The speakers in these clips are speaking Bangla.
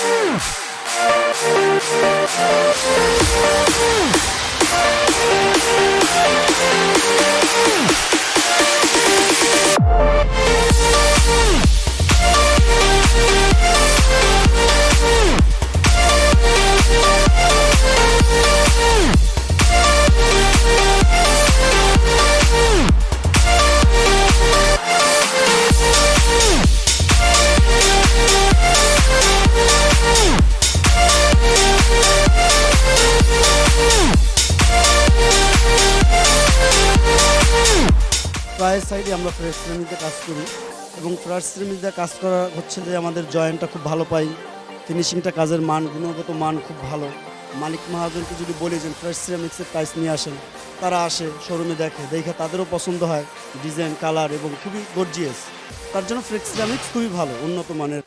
Música প্রায় সাইডে আমরা ফ্রেশ শ্রেণীতে কাজ করি এবং ফ্রেশ শ্রেণীতে কাজ করা হচ্ছে যে আমাদের জয়েন্টটা খুব ভালো পাই ফিনিশিংটা কাজের মান, গুণগত মান খুব ভালো। মালিক মহাজনকে যদি বলি যে ফ্রেশ সিরামিক্সের প্রাইস নিয়ে আসেন, তারা আসে শোরুমে দেখে দেখে তাদেরও পছন্দ হয় ডিজাইন কালার এবং খুবই গর্জিয়াস তার জন্য ফ্রেশ সিরামিক্স খুবই ভালো, উন্নত মানের।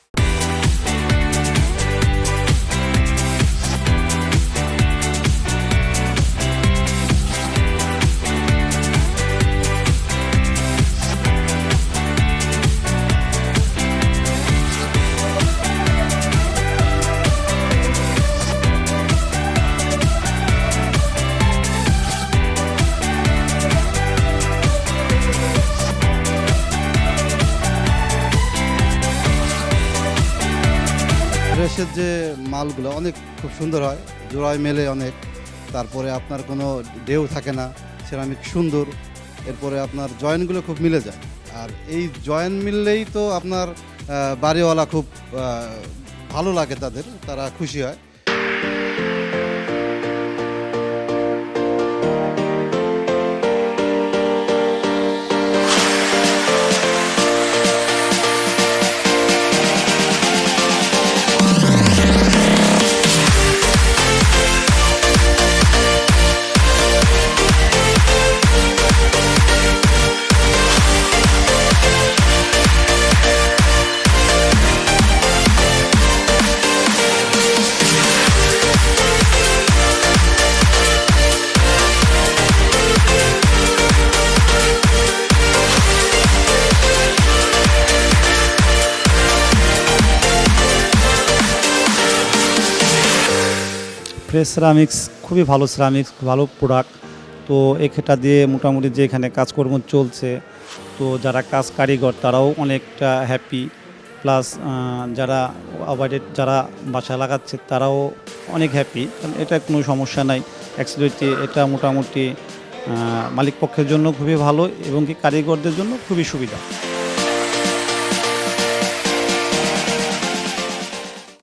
ড্রেসের যে মালগুলো অনেক খুব সুন্দর হয়, জোড়ায় মেলে অনেক। তারপরে আপনার কোনো ঢেউ থাকে না সেরামিক সুন্দর, এরপরে আপনার জয়েন্টগুলো খুব মিলে যায়। আর এই জয়েন্ট মিললেই তো আপনার বাড়িওয়ালা খুব ভালো লাগে তাদের, তারা খুশি হয়। ফ্রেশ সিরামিক্স খুবই ভালো সিরামিক্স ভালো প্রোডাক্ট তো এক্ষেত্রে দিয়ে মোটামুটি যে এখানে কাজকর্ম চলছে, তো যারা কাজ কারিগর তারাও অনেকটা হ্যাপি প্লাস যারা আবাডেড যারা বাসা লাগাচ্ছে তারাও অনেক হ্যাপি কারণ এটা কোনো সমস্যা নাই। অ্যাক্সিডেন্টে এটা মোটামুটি মালিক পক্ষের জন্য খুবই ভালো এবং কি কারিগরদের জন্য খুবই সুবিধা।